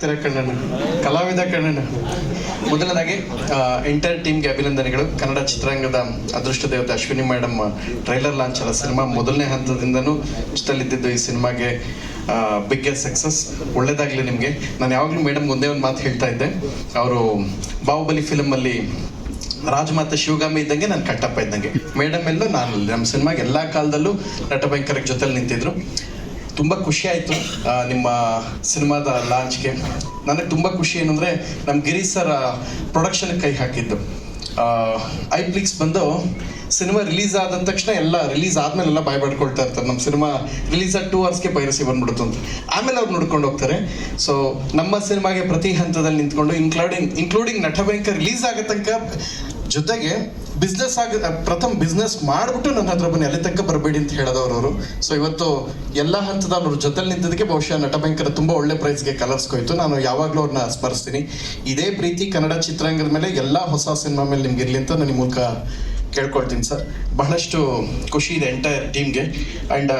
ಆಗ್ತೀರಾ ಕಣ್ಣನ್ನು ಕಲಾವಿದ ಕಣ್ಣಣ್ಣ ಮೊದಲನೇದಾಗಿ ಎಂಟೈರ್ ಟೀಮ್ಗೆ ಅಭಿನಂದನೆಗಳು. ಕನ್ನಡ ಚಿತ್ರರಂಗದ ಅದೃಷ್ಟ ದೇವತೆ ಅಶ್ವಿನಿ ಮೇಡಮ್, ಟ್ರೈಲರ್ ಲಾಂಚ್ ಆದ ಸಿನಿಮಾ ಮೊದಲನೇ ಹಂತದಿಂದನೂ ಇಷ್ಟಲ್ಲಿದ್ದು ಈ ಸಿನಿಮಾಗೆ ಬಿಗ್ಗೆಸ್ಟ್ ಸಕ್ಸಸ್ ಒಳ್ಳೇದಾಗಲಿ ನಿಮಗೆ. ನಾನು ಯಾವಾಗಲೂ ಮೇಡಮ್ ಒಂದೇ ಒಂದು ಮಾತು ಹೇಳ್ತಾ ಇದ್ದೆ. ಅವರು ಬಾಹುಬಲಿ ಫಿಲಮಲ್ಲಿ ರಾಜಮಾತೆ ಶಿವಗಾಮಿ ಇದ್ದಂಗೆ ನಾನು ಕಟ್ಟಪ್ಪ ಇದ್ದಂಗೆ. ಮೇಡಮ್ ಎಲ್ಲ ನಾನು, ನಮ್ಮ ಸಿನಿಮಾಗೆ ಎಲ್ಲ ಕಾಲದಲ್ಲೂ ನಟ ಭಯಂಕರ ಜೊತೆಲಿ ನಿಂತಿದ್ರು. ತುಂಬ ಖುಷಿ ಆಯಿತು ನಿಮ್ಮ ಸಿನಿಮಾದ ಲಾಂಚ್ಗೆ. ನನಗೆ ತುಂಬ ಖುಷಿ ಏನಂದರೆ ನಮ್ಮ ಗಿರೀಶ್ ಸರ್ ಪ್ರೊಡಕ್ಷನ್ಗೆ ಕೈ ಹಾಕಿದ್ದು. ಐ ಪ್ಲಿಕ್ಸ್ ಬಂದು ಸಿನಿಮಾ ರಿಲೀಸ್ ಆದ ತಕ್ಷಣ ಎಲ್ಲ ರಿಲೀಸ್ ಆದ್ಮೇಲೆ ಎಲ್ಲ ಬಾಯ್ ಪಡ್ಕೊಳ್ತಾ ಇರ್ತಾರೆ. ನಮ್ಮ ಸಿನಿಮಾ ರಿಲೀಸ್ ಆದ ಟೂ ಅವರ್ಸ್ಗೆ ಪೈರಸಿ ಬಂದ್ಬಿಡುತ್ತೆ ಅಂತ. ಆಮೇಲೆ ಅವ್ರು ನೋಡ್ಕೊಂಡು ಹೋಗ್ತಾರೆ. ಸೊ ನಮ್ಮ ಸಿನಿಮಾಗೆ ಪ್ರತಿ ಹಂತದಲ್ಲಿ ನಿಂತ್ಕೊಂಡು ಇನ್ಕ್ಲೂಡಿಂಗ್ ಇನ್ಕ್ಲೂಡಿಂಗ್ ನಟಭಯಂಕರ್ ರಿಲೀಸ್ ಆಗೋ ತನಕ ಜೊತೆಗೆ ಬಿಸ್ನೆಸ್ ಆಗ ಪ್ರಥಮ ಬಿಸ್ನೆಸ್ ಮಾಡಿಬಿಟ್ಟು ನನ್ನ ಹತ್ರ ಬನ್ನಿ, ಅಲ್ಲಿ ತನಕ ಬರಬೇಡಿ ಅಂತ ಹೇಳಿದವರು ಅವರು. ಸೊ ಇವತ್ತು ಎಲ್ಲ ಹಂತದ ಅವ್ರ ಜೊತೆಲಿ ನಿಂತಿದ್ದಕ್ಕೆ ಬಹುಶಃ ನಟಭಯಂಕರ ತುಂಬ ಒಳ್ಳೆ ಪ್ರೈಸ್ಗೆ ಕಲರ್ಸ್ಕೊಯ್ತು ನಾನು ಯಾವಾಗಲೂ ಅವ್ರನ್ನ ಸ್ಮರಿಸ್ತೀನಿ. ಇದೇ ಪ್ರೀತಿ ಕನ್ನಡ ಚಿತ್ರರಂಗದ ಮೇಲೆ ಎಲ್ಲ ಹೊಸ ಸಿನಿಮಾ ಮೇಲೆ ನಿಮ್ಗೆ ಇರಲಿ ಅಂತ ನಾನು ಈ ಮೂಲಕ ಕೇಳ್ಕೊಳ್ತೀನಿ ಸರ್ ಬಹಳಷ್ಟು ಖುಷಿ ಇದೆ ಎಂಟೈರ್ ಟೀಮ್ಗೆ ಆ್ಯಂಡ್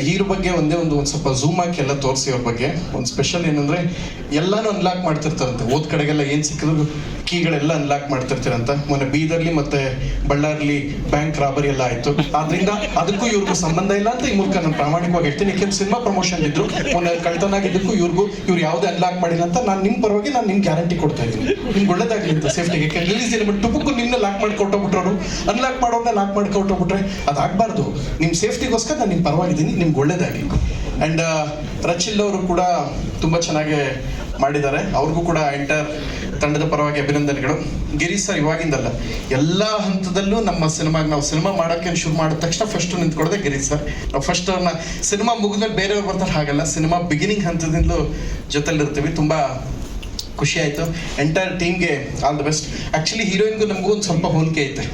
ಹೀರೋ ಬಗ್ಗೆ ಒಂದೇ ಒಂದು ಒಂದು ಸ್ವಲ್ಪ ಝೂಮ್ ಹಾಕಿ ಎಲ್ಲ ತೋರಿಸಿ ಅವ್ರ ಬಗ್ಗೆ. ಒಂದು ಸ್ಪೆಷಲ್ ಏನಂದ್ರೆ, ಎಲ್ಲಾನು ಅನ್ಲಾಕ್ ಮಾಡ್ತಿರ್ತಾರಂತೆ. ಓದ್ ಕಡೆಗೆಲ್ಲ ಏನು ಸಿಕ್ಕಿದ್ರು ಕೀಗಳೆಲ್ಲ ಅನ್ಲಾಕ್ ಮಾಡ್ತಿರ್ತೀರಂತ. ಮೊನ್ನೆ ಬೀದರ್ಲಿ ಮತ್ತೆ ಬಳ್ಳಾರ್ಲಿ ಬ್ಯಾಂಕ್ ರಾಬರಿ ಎಲ್ಲ ಆಯ್ತು. ಆದ್ರಿಂದ ಅದಕ್ಕೂ ಇವ್ರಿಗೂ ಸಂಬಂಧ ಇಲ್ಲ ಅಂತ ಈ ಮೂಲಕ ನಾನು ಪ್ರಾಮಾಣಿಕವಾಗಿ ಹೇಳ್ತೀನಿ. ಯಾಕೆಂದ್ರೆ ಸಿನಿಮಾ ಪ್ರಮೋಷನ್ ಇದ್ರು, ಮೊನ್ನೆ ಕಳ್ತನ ಆಗಿದ್ದಕ್ಕೂ ಇವ್ರಿಗೂ ಇವ್ರು ಯಾವುದೇ ಅನ್ಲಾಕ್ ಮಾಡಿಲ್ಲ ಅಂತ ನಾನು ನಿಮ್ಮ ಪರವಾಗಿ ನಾನು ನಿಮ್ಗೆ ಗ್ಯಾರಂಟಿ ಕೊಡ್ತಾ ಇದ್ದೀನಿ. ನಿಮ್ಗೆ ಒಳ್ಳೇದಾಗ್ಲಿ ಅಂತ ಸೇಫ್ಟಿಗೆ ಯಾಕೆ ರಿಲೀಸ್ ಏನು ಟುಪಕ್ಕೂ ನಿಮ್ಮನ್ನ ಲಾಕ್ ಮಾಡಿ ಅನ್ಲಾಕ್ ಮಾಡೋರ್ನ ಲಾಕ್ ಮಾಡಿ ಕೊಟ್ಟೋಗ್ಬಿಟ್ರೆ ಅದಾಗಬಾರ್ದು. ನಿಮ್ಮ ಸೇಫ್ಟಿಗೋಸ್ಕರ ನಾನು ನಿಮ್ಮ ಪರವಾಗಿದ್ದೀನಿ. ನಿಮ್ಗೆ ಒಳ್ಳೇದಾಗಲಿ. ಆ್ಯಂಡ್ ರಚಿಲ್ ಅವರು ಕೂಡ ತುಂಬ ಚೆನ್ನಾಗಿ ಮಾಡಿದ್ದಾರೆ. ಅವ್ರಿಗೂ ಕೂಡ ಎಂಟರ್ ತಂಡದ ಪರವಾಗಿ ಅಭಿನಂದನೆಗಳು. ಗಿರಿ ಸರ್ ಇವಾಗಿಂದಲ್ಲ, ಎಲ್ಲ ಹಂತದಲ್ಲೂ ನಮ್ಮ ಸಿನಿಮಾಗೆ ನಾವು ಸಿನಿಮಾ ಮಾಡೋಕ್ಕೆ ಶುರು ಮಾಡಿದ ತಕ್ಷಣ ಫಸ್ಟ್ ನಿಂತ್ಕೊಡದೆ ಗಿರಿ ಸರ್. ನಾವು ಫಸ್ಟ್ ಅವ್ರನ್ನ ಸಿನಿಮಾ ಮುಗಿದ್ಮೇಲೆ ಬೇರೆಯವ್ರು ಬರ್ತಾರೆ, ಹಾಗಲ್ಲ. ಸಿನಿಮಾ ಬಿಗಿನಿಂಗ್ ಹಂತದಿಂದಲೂ ಜೊತೆಲಿರ್ತೀವಿ ತುಂಬ ಖುಷಿ ಆಯಿತು. ಎಂಟೈರ್ ಟೀಮ್ಗೆ ಆಲ್ ದ ಬೆಸ್ಟ್ ಆ್ಯಕ್ಚುಲಿ ಹೀರೋಯಿನ್ಗೂ ನಮಗೂ ಒಂದು ಸ್ವಲ್ಪ ಹೋಲಿಕೆ ಐತೆ.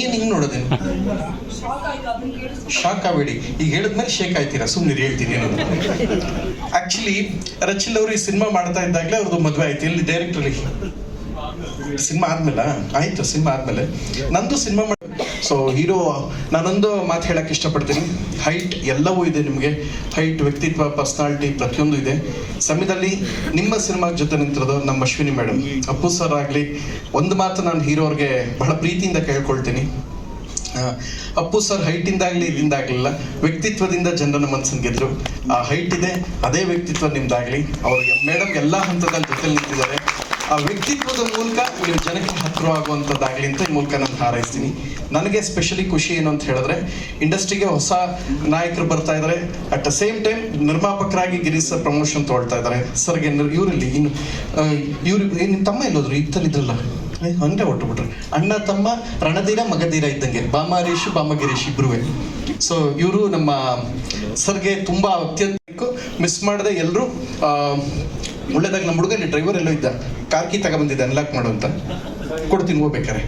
ಏನು ಹಿಂಗೆ ನೋಡೋದು ಶಾಕ್ ಆಗಬೇಡಿ. ಈಗ ಹೇಳಿದ್ಮೇಲೆ ಶೇಕ್ ಆಯ್ತೀರಾ? ಸುಮ್ಮನೆ ಹೇಳ್ತೀನಿ ಅನ್ನೋದು ಆಕ್ಚುಲಿ ರಚಿಲ್ ಅವರು ಈ ಸಿನಿಮಾ ಮಾಡ್ತಾ ಇದ್ದಾಗಲೇ ಅವ್ರದ್ದು ಮದುವೆ ಆಯ್ತು. ಇಲ್ಲಿ ಡೈರೆಕ್ಟರ್ಲಿ ಸಿನಿಮಾ ಆದ್ಮೇಲೆ? ಆಯ್ತು, ಸಿನಿಮಾ ಆದ್ಮೇಲೆ. ನಂದು ಸಿನಿಮಾ ಮಾಡಿ ಸೊ ಹೀರೋ, ನಾನೊಂದು ಮಾತು ಹೇಳಕ್ ಇಷ್ಟಪಡ್ತೀನಿ. ಹೈಟ್ ಎಲ್ಲವೂ ಇದೆ ನಿಮಗೆ. ಹೈಟ್ ವ್ಯಕ್ತಿತ್ವ ಪರ್ಸನಾಲಿಟಿ ಪ್ರತಿಯೊಂದು ಇದೆ. ಸಮಯದಲ್ಲಿ ನಿಮ್ಮ ಸಿನಿಮಾ ಜೊತೆ ನಿಂತಿರೋದು ನಮ್ಮ ಅಶ್ವಿನಿ ಮೇಡಮ್. ಅಪ್ಪು ಸರ್ ಆಗಲಿ, ಒಂದು ಮಾತು ನಾನು ಹೀರೋ ಅವ್ರಿಗೆ ಬಹಳ ಪ್ರೀತಿಯಿಂದ ಕೇಳ್ಕೊಳ್ತೀನಿ. ಅಪ್ಪು ಸರ್ ಹೈಟಿಂದಾಗ್ಲಿ ಇದಿಂದಾಗ್ಲಿಲ್ಲ ವ್ಯಕ್ತಿತ್ವದಿಂದ ಜನರನ್ನ ಮನಸ್ಸನ್ನು ಗೆದ್ರು. ಆ ಹೈಟ್ ಇದೆ, ಅದೇ ವ್ಯಕ್ತಿತ್ವ ನಿಮ್ದಾಗ್ಲಿ. ಅವ್ರಿಗೆ ಮೇಡಮ್ ಎಲ್ಲಾ ಹಂತದಲ್ಲಿ ಜೊತೆ ನಿಂತಿದ್ದಾರೆ. ಆ ವ್ಯಕ್ತಿತ್ವದ ಮೂಲಕ ನಿಮ್ಮ ಜನಕ್ಕೆ ಹತ್ತಿರ ಆಗುವಂಥದ್ದಾಗಲಿ ಅಂತ ಈ ಮೂಲಕ ನಾನು ಹಾರೈಸ್ತೀನಿ. ನನಗೆ ಸ್ಪೆಷಲಿ ಖುಷಿ ಏನು ಅಂತ ಹೇಳಿದ್ರೆ, ಇಂಡಸ್ಟ್ರಿಗೆ ಹೊಸ ನಾಯಕರು ಬರ್ತಾ ಇದ್ದಾರೆ. ಅಟ್ ದ ಸೇಮ್ ಟೈಮ್ ನಿರ್ಮಾಪಕರಾಗಿ ಗಿರೀಶ್ ಸರ್ ಪ್ರಮೋಷನ್ ತೊಗೊಳ್ತಾ ಇದ್ದಾರೆ. ಸರ್ಗೆ ಇವರಲ್ಲಿ ಇನ್ನು ಇವ್ರು ನಿಮ್ಮ ತಮ್ಮ ಎಲ್ಲೋದ್ರು? ಇದ್ದಲ್ಲಿದ್ರಲ್ಲ ಹಂಗೆ ಹೊಟ್ಟುಬಿಟ್ರು ಅಣ್ಣ, ತಮ್ಮ, ರಣಧೀರ, ಮಗಧೀರ ಇದ್ದಂಗೆ. ಬಾಮಾರೀಶ್ ಬಾಮಗಿರೀಶ್ ಇಬ್ರು ಸೊ ಇವರು ನಮ್ಮ ಸರ್ಗೆ ತುಂಬಾ ಅತ್ಯಂತ ಮಿಸ್ ಮಾಡದೆ ಎಲ್ಲರೂ ಒಳ್ಳೇದಾಗಿ ನಮ್ಮ ಹುಡುಗಲ್ಲಿ ಡ್ರೈವರ್ ಎಲ್ಲೋ ಇದ್ದ. ಕಾರ್ ಕೀ ತಗೊಬಂದಿದ್ದೆ ಅನ್ಲಾಕ್ ಮಾಡು ಅಂತ. ಕೊಡ್ತೀನಿ ಹೋಗ್ಬೇಕಾರೆ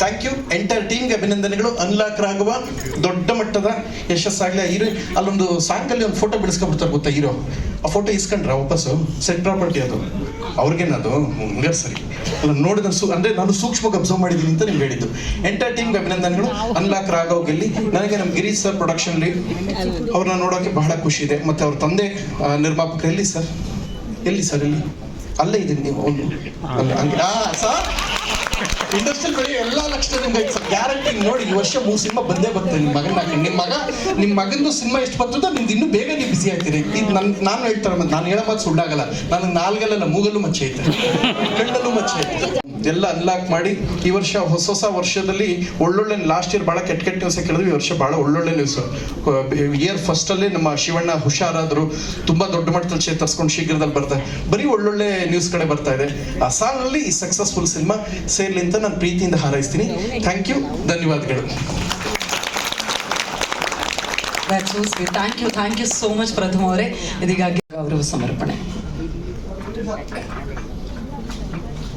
ಥ್ಯಾಂಕ್ ಯು ಎಂಟೈರ್ ಟೀಮ್ಗೆ ಅಭಿನಂದನೆಗಳು. ಅನ್ಲಾಕ್ ಆಗುವ ದೊಡ್ಡ ಮಟ್ಟದ ಯಶಸ್ಸಾಗಲಿ ಆ ಹೀರೋ ಅಲ್ಲೊಂದು ಸಾಂಗಲ್ಲಿ ಒಂದು ಫೋಟೋ ಬಿಡಿಸ್ಕೊಂಡ್ಬಿಡ್ತಾರೆ ಗೊತ್ತಾ ಹೀರೋ ಆ ಫೋಟೋ ಇಸ್ಕೊಂಡ್ರ ವಾಪಸ್ಸು? ಸೆಟ್ ಪ್ರಾಪರ್ಟಿ ಅದು. ಅವ್ರಿಗೇನದು ಹಂಗೆ ಸರಿ. ಅಲ್ಲ ನೋಡಿದ ಸು ಅಂದರೆ ನಾನು ಸೂಕ್ಷ್ಮವಾಗಿ ಅಬ್ಸರ್ವ್ ಮಾಡಿದ್ದೀನಿ ಅಂತ ನಿಮ್ಗೆ ಹೇಳಿದ್ದು. ಎಂಟೈರ್ ಟೀಮ್ಗೆ ಅಭಿನಂದನೆಗಳು. ಅನ್ಲಾಕ್ ರಾಘವ್ ಗೆಲ್ಲಿ. ನನಗೆ ನಮ್ಮ ಗಿರೀಶ್ ಸರ್ ಪ್ರೊಡಕ್ಷನ್ಲಿ ಅವ್ರನ್ನ ನೋಡೋಕ್ಕೆ ಬಹಳ ಖುಷಿ ಇದೆ. ಮತ್ತು ಅವ್ರ ತಂದೆ ನಿರ್ಮಾಪಕರಲ್ಲಿ ಸರ್ ಎಲ್ಲಿ ಸರ್ ಎಲ್ಲಿ ಅಲ್ಲೇ ಇದೀನಿ ನೀವು, ಒಂದು ಸರ್? ಇಂಡಸ್ಟ್ರಿಯಲ್ ಬೆಳೆ ಎಲ್ಲ ಲಕ್ಷ ಐತೆ ಸರ್. ಗ್ಯಾರಂಟಿ ನೋಡಿ, ಈ ವರ್ಷ ಮೂರು ಸಿನಿಮಾ ಬಂದೇ ಬರ್ತದೆ ನಿಮ್ಮ ಮಗನ ನಿಮ್ಮ ಮಗ ನಿಮ್ಮ ಮಗಂದು ಸಿನಿಮಾ ಎಷ್ಟು ಬರ್ತದೋ ನಿಮ್ದು ಇನ್ನೂ ಬೇಗ ನೀವು ಬಿಸಿ ಆಗ್ತೀರಿ. ಇದು ನನ್, ನಾನು ಹೇಳ್ತಾರೆ ಮತ್ತೆ ನಾನು ಹೇಳೋ ಮಾತು ಸುಳ್ಳಾಗಲ್ಲ. ನನಗೆ ನಾಲ್ಗಲ್ಲ ಮೂಗಲ್ಲೂ ಮಚ್ಚೆ ಐತೆ. ಕಣ್ಣಲ್ಲೂ ಮಚ್ಚೆ ಐತೆ. ಎಲ್ಲ ಅನ್ಲಾಕ್ ಮಾಡಿ ಈ ವರ್ಷ ಹೊಸ ಹೊಸ ವರ್ಷದಲ್ಲಿ ಒಳ್ಳೊಳ್ಳೆ ಲಾಸ್ಟ್ ಇಯರ್ ಭಾಳ ಕೆಟ್ಟ ಕೆಟ್ಟ ನ್ಯೂಸ್ ಕೇಳಿದ್ವಿ. ಈ ವರ್ಷ ಭಾಳ ಒಳ್ಳೊಳ್ಳೆ ನ್ಯೂಸ್ ಇಯರ್ ಫಸ್ಟಲ್ಲೇ ನಮ್ಮ ಶಿವಣ್ಣ ಹುಷಾರಾದ್ರು, ತುಂಬಾ ದೊಡ್ಡ ಮಟ್ಟದಲ್ಲಿ ಚೇತರಿಸ್ಕೊಂಡು ಶೀಘ್ರದಲ್ಲಿ ಬರ್ತಾರೆ ಬರೀ ಒಳ್ಳೊಳ್ಳೆ ನ್ಯೂಸ್ ಕಡೆ ಬರ್ತಾ ಇದೆ. ಆ ಸಾಲಿನಲ್ಲಿ ಈ ಸಕ್ಸಸ್ಫುಲ್ ಸಿನಿಮಾ ಸೇರ್ಲಿ ಅಂತ ನಾನು ಪ್ರೀತಿಯಿಂದ ಹಾರೈಸ್ತೀನಿ. ಥ್ಯಾಂಕ್ ಯು ಧನ್ಯವಾದಗಳು. Thank you thank you so much Prathama ಅವರೇ. ಇದೀಗಾಗಿ ಗೌರವ ಸಮರ್ಪಣೆ.